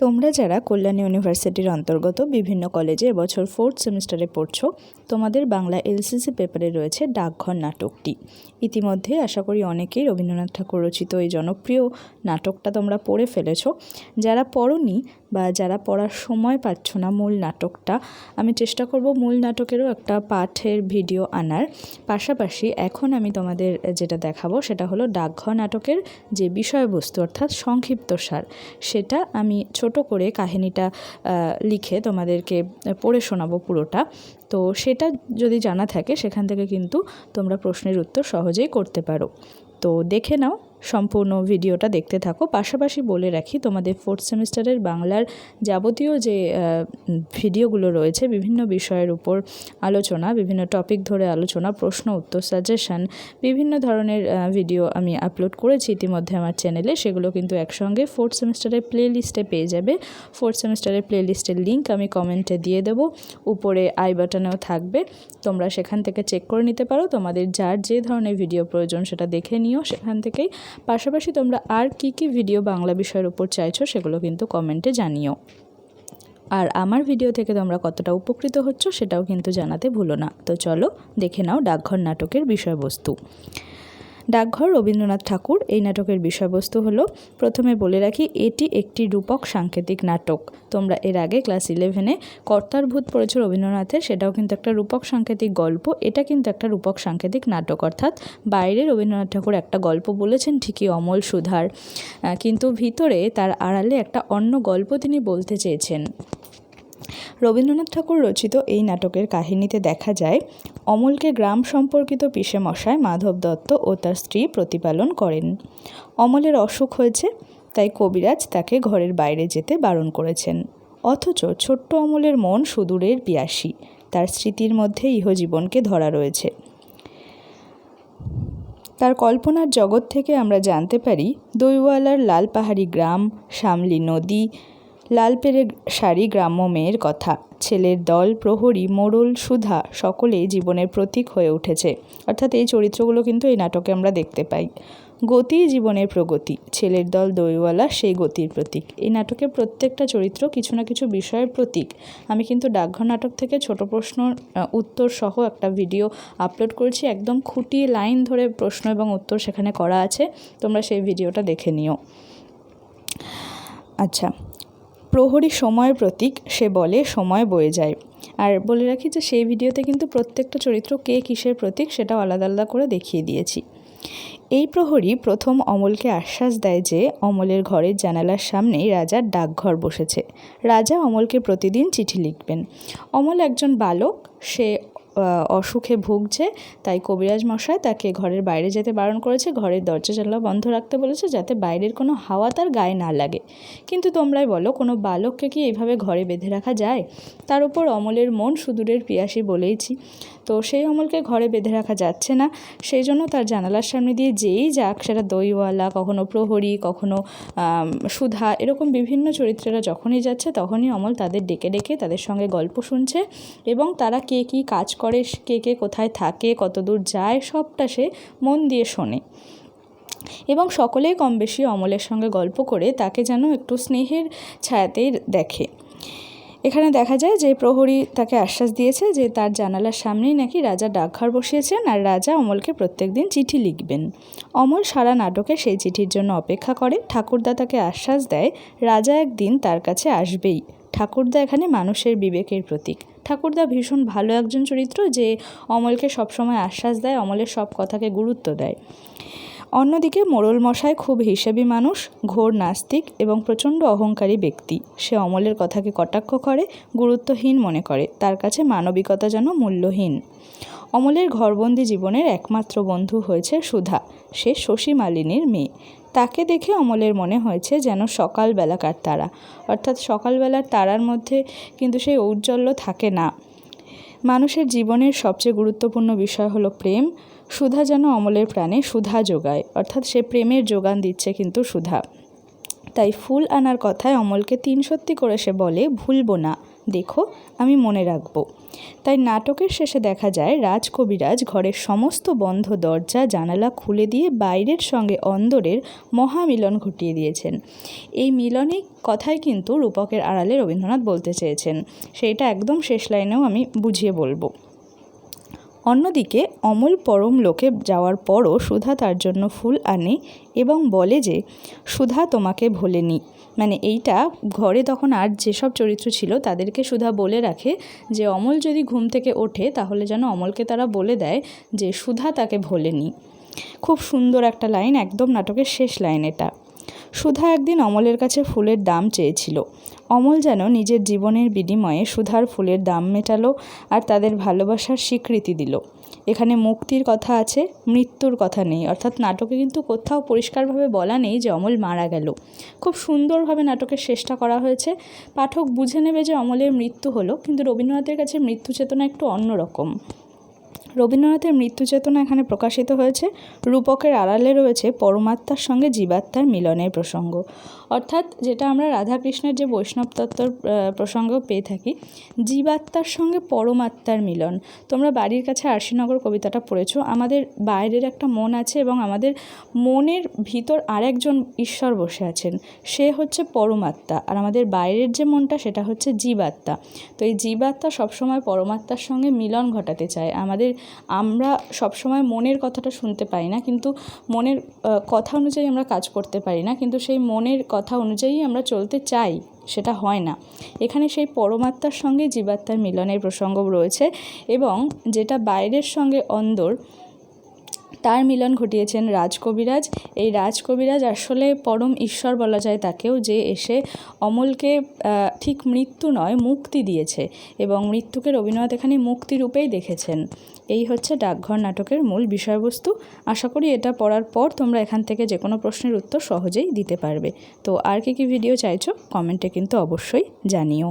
তোমরা যারা কল্যাণী ইউনিভার্সিটির অন্তর্গত বিভিন্ন কলেজে এবছর ফোর্থ সেমিস্টারে পড়ছো, তোমাদের বাংলা এলসিসি পেপারে রয়েছে ডাকঘর নাটকটি। ইতিমধ্যে আশা করি অনেকেই রবীন্দ্রনাথ ঠাকুর রচিত এই জনপ্রিয় নাটকটা তোমরা পড়ে ফেলেছ। যারা পড়নি বা যারা পড়ার সময় পাচ্ছ না মূল নাটকটা, আমি চেষ্টা করব মূল নাটকেরও একটা পাঠের ভিডিও আনার। পাশাপাশি এখন আমি তোমাদের যেটা দেখাবো সেটা হলো ডাকঘর নাটকের যে বিষয়বস্তু, অর্থাৎ সংক্ষিপ্ত সার, সেটা আমি ছোট করে কাহিনিটা লিখে তোমাদেরকে পড়ে শোনাবো পুরোটা। তো সেটা যদি জানা থাকে, সেখান থেকে কিন্তু তোমরা প্রশ্নের উত্তর সহজেই করতে পারো। তো দেখে নাও, সম্পূর্ণ ভিডিওটা দেখতে থাকো। পাশাপাশি বলে রাখি, তোমাদের ফোর্থ সেমিস্টারের বাংলার যাবতীয় যে ভিডিওগুলো রয়েছে, বিভিন্ন বিষয়ের উপর আলোচনা, বিভিন্ন টপিক ধরে আলোচনা, প্রশ্ন, উত্তর সাজেশান বিভিন্ন ধরনের ভিডিও আমি আপলোড করেছি ইতিমধ্যে আমার চ্যানেলে সেগুলো কিন্তু একসঙ্গে ফোর্থ সেমিস্টারের প্লে লিস্টে পেয়ে যাবে। ফোর্থ সেমিস্টারের প্লে লিস্টের লিঙ্ক আমি কমেন্টে দিয়ে দেব। উপরে আই বাটনেও থাকবে। তোমরা সেখান থেকে চেক করে নিতে পারো। তোমাদের যার যে ধরনের ভিডিও প্রয়োজন সেটা দেখে নিও। সেখান থেকেই। পাশাপাশি তোমরা আর কি কি ভিডিও বাংলা বিষয়ের উপর চাইছো সেগুলো কিন্তু কমেন্টে জানিও। আর আমার ভিডিও থেকে তোমরা কতটা উপকৃত হচ্ছ সেটাও কিন্তু জানাতে ভুলো না। তো চলো দেখে নাও ডাকঘর নাটকের বিষয়বস্তু। ডাকঘর রবীন্দ্রনাথ ঠাকুর। এই নাটকের বিষয়বস্তু হলো, প্রথমে বলে রাখি, এটি একটি রূপক সাংকেতিক নাটক। তোমরা এর আগে ক্লাস ইলেভেনে কর্তার ভূত পড়েছো রবীন্দ্রনাথের, সেটাও কিন্তু একটা রূপক সাংকেতিক গল্প। এটা কিন্তু একটা রূপক সাংকেতিক নাটক, অর্থাৎ বাইরে রবীন্দ্রনাথ ঠাকুর একটা গল্প বলেছেন, ঠিকই অমল সুধার। কিন্তু ভিতরে তার আড়ালে একটা অন্য গল্প তিনি বলতে চেয়েছেন। রবীন্দ্রনাথ ঠাকুর রচিত এই নাটকের কাহিনীতে দেখা যায়, অমলকে গ্রাম সম্পর্কিত মশায় মাধব দত্ত ও তার স্ত্রী প্রতিপালন করেন। অমলের অসুখ হয়েছে, তাই কবিরাজ তাকে ঘরের বাইরে যেতে বারণ করেছেন। অথচ ছোট্ট অমলের মন সুদূরের পিয়াসী, তার স্মৃতির মধ্যে ইহজীবনকে ধরা রয়েছে। তার কল্পনার জগৎ থেকে আমরা জানতে পারি, দইওয়ালার লাল পাহাড়ি গ্রাম, শামলি নদী লাল পেরে শাড়ি গ্রাম্য মেয়ের কথা। ছেলের দল, প্রহরী, মোড়ল, সুধা সকলেই জীবনের প্রতীক হয়ে উঠেছে। অর্থাৎ এই চরিত্রগুলো কিন্তু এই নাটকে আমরা দেখতে পাই। গতি জীবনের প্রগতি। ছেলের দল দইওয়ালা, সেই গতির প্রতীক। এই নাটকের প্রত্যেকটা চরিত্র কিছু না কিছু বিষয়ের প্রতীক। আমি কিন্তু ডাকঘর নাটক থেকে ছোট প্রশ্ন উত্তর সহ একটা ভিডিও আপলোড করেছি। একদম খুঁটিয়ে লাইন ধরে প্রশ্ন এবং উত্তর সেখানে করা আছে। তোমরা সেই ভিডিওটা দেখে নিও। আচ্ছা প্রহরী সময়ের প্রতীক, সে বলে সময় বয়ে যায়। আর বলে রাখি যে সেই ভিডিওতে কিন্তু প্রত্যেকটা চরিত্র কে কিসের প্রতীক সেটাও আলাদা আলাদা করে দেখিয়ে দিয়েছি। এই প্রহরী প্রথম অমলকে আশ্বাস দেয় যে অমলের ঘরের জানালার সামনেই রাজার ডাকঘর বসেছে। রাজা অমলকে প্রতিদিন চিঠি লিখবেন। অমল একজন বালক, সে অসুখে ভুগছে, তাই কবিরাজ মশাই তাকে ঘরের বাইরে যেতে বারণ করেছে। ঘরের দরজা জানলা বন্ধ রাখতে বলেছে যাতে বাইরের কোনো হাওয়া তার গায়ে না লাগে। কিন্তু তোমরাই বলো, কোনো বালককে কি এইভাবে ঘরে বেঁধে রাখা যায়? তার উপর অমলের মন সুদূরের পিয়াসী বলেইছি। তো সেই অমলকে ঘরে বেঁধে রাখা যাচ্ছে না। সেই জন্য তার জানালার সামনে দিয়ে যেই যাক, সেটা দইওয়ালা, কখনো প্রহরী, কখনো সুধা, এরকম বিভিন্ন চরিত্রেরা যখনই যাচ্ছে, তখনই অমল তাদের ডেকে ডেকে তাদের সঙ্গে গল্প শুনছে এবং তারা কে কী কাজ করে কে কে কোথায় থাকে, কত দূর যায়, সবটা সে মন দিয়ে শোনে। এবং সকলেই কম বেশি অমলের সঙ্গে গল্প করে তাকে যেন একটু স্নেহের ছায়াতেই দেখে। এখানে দেখা যায় যে প্রহরী তাকে আশ্বাস দিয়েছে যে তার জানালার সামনেই নাকি রাজা ডাকঘর বসিয়েছেন আর রাজা অমলকে প্রত্যেক দিন চিঠি লিখবেন। অমল সারা নাটকে সেই চিঠির জন্য অপেক্ষা করে। ঠাকুরদা তাকে আশ্বাস দেয়, রাজা একদিন তার কাছে আসবেই। ঠাকুরদা এখানে মানুষের বিবেকের প্রতীক। ঠাকুরদা ভীষণ ভালো একজন চরিত্র যে অমলকে সবসময় আশ্বাস দেয়, অমলের সব কথাকে গুরুত্ব দেয়। অন্যদিকে মোড়ল মশাই খুব হিসেবি মানুষ, ঘোর নাস্তিক এবং প্রচণ্ড অহংকারী ব্যক্তি। সে অমলের কথাকে কটাক্ষ করে, গুরুত্বহীন মনে করে, তার কাছে মানবিকতা যেন মূল্যহীন। অমলের ঘরবন্দি জীবনের একমাত্র বন্ধু হয়েছে সুধা। সে শশী মালিনীর মেয়ে। তাকে দেখে অমলের মনে হয়েছে যেন সকালবেলাকার তারা। অর্থাৎ সকালবেলার তারার মধ্যে কিন্তু সেই ঔজ্জ্বল্য থাকে না। মানুষের জীবনের সবচেয়ে গুরুত্বপূর্ণ বিষয় হলো প্রেম। সুধা যেন অমলের প্রাণে সুধা যোগায়। অর্থাৎ সে প্রেমের যোগান দিচ্ছে কিন্তু সুধা। তাই ফুল আনার কথায় অমলকে তিন সত্যি করে সে বলে, ভুলবো না। দেখো, আমি মনে রাখব। তাই নাটকের শেষে দেখা যায় রাজ কবিরাজ ঘরের সমস্ত বন্ধ দরজা, জানালা খুলে দিয়ে বাইরের সঙ্গে অন্দরের মহামিলন ঘটিয়ে দিয়েছেন। এই মিলনের কথাই কিন্তু রূপকের আড়ালে রবীন্দ্রনাথ বলতে চেয়েছেন। সেইটা একদম শেষ লাইনেও আমি বুঝিয়ে বলব। অন্যদিকে অমল পরম লোকে যাওয়ার পরও সুধা তার জন্য ফুল আনে এবং বলে যে, সুধা, তোমাকে ভোলেনি মানে এইটা ঘরে তখন আর যেসব চরিত্র ছিল তাদেরকে সুধা বলে রাখে যে, অমল যদি ঘুম থেকে ওঠে তাহলে যেন অমলকে তারা বলে দেয় যে, সুধা তাকে ভোলেনি খুব সুন্দর একটা লাইন, একদম নাটকের শেষ লাইন এটা। সুধা একদিন অমলের কাছে ফুলের দাম চেয়েছিল। অমল যেন নিজের জীবনের বিনিময়ে সুধার ফুলের দাম মেটালো আর তাদের ভালোবাসার স্বীকৃতি দিল। এখানে মুক্তির কথা আছে, মৃত্যুর কথা নেই। অর্থাৎ নাটকে কিন্তু কোথাও পরিষ্কারভাবে বলা নেই যে অমল মারা গেল। খুব সুন্দরভাবে নাটকের শেষটা করা হয়েছে। পাঠক বুঝে নেবে যে অমলের মৃত্যু হলো, কিন্তু রবীন্দ্রনাথের কাছে মৃত্যু চেতনা একটু অন্যরকম। রবীন্দ্রনাথের মৃত্যু চেতনা এখানে প্রকাশিত হয়েছে। রূপকের আড়ালে রয়েছে পরমাত্মার সঙ্গে জীবাত্মার মিলনের প্রসঙ্গ। অর্থাৎ যেটা আমরা রাধাকৃষ্ণের যে বৈষ্ণব তত্ত্বর প্রসঙ্গও পেয়ে থাকি, জীবাত্মার সঙ্গে পরমাত্মার মিলন। তোমরা বাড়ির কাছে আরশিনগর কবিতাটা পড়েছো, আমাদের বাইরের একটা মন আছে এবং আমাদের মনের ভিতর আরেকজন ঈশ্বর বসে আছেন। সে হচ্ছে পরমাত্মা আর আমাদের বাইরের যে মনটা সেটা হচ্ছে জীবাত্মা। তো এই জীবাত্মা সবসময় পরমাত্মার সঙ্গে মিলন ঘটাতে চায়। আমাদের আমরা সবসময় মনের কথাটা শুনতে পাই না, কিন্তু মনের কথা অনুযায়ী আমরা কাজ করতে পারি না, কিন্তু সেই মনের কথা অনুযায়ী আমরা চলতে চাই, সেটা হয় না। এখানে সেই পরমাত্মার সঙ্গে জীবাত্মার মিলনের প্রসঙ্গ রয়েছে এবং যেটা বাইরের সঙ্গে অন্দর তার মিলন ঘটিয়েছেন রাজকবিরাজ। এই রাজকবিরাজ আসলে পরম ঈশ্বর বলা যায় তাকেও যে এসে অমলকে ঠিক মৃত্যু নয়, মুক্তি দিয়েছে এবং মৃত্যুকে রবীন্দ্রনাথ এখানে মুক্তিরূপেই দেখেছেন। এই হচ্ছে ডাকঘর নাটকের মূল বিষয়বস্তু। আশা করি এটা পড়ার পর তোমরা এখান থেকে যে কোনো প্রশ্নের উত্তর সহজেই দিতে পারবে। তো আর কী কী ভিডিও চাইছো, কমেন্টে কিন্তু অবশ্যই জানিও।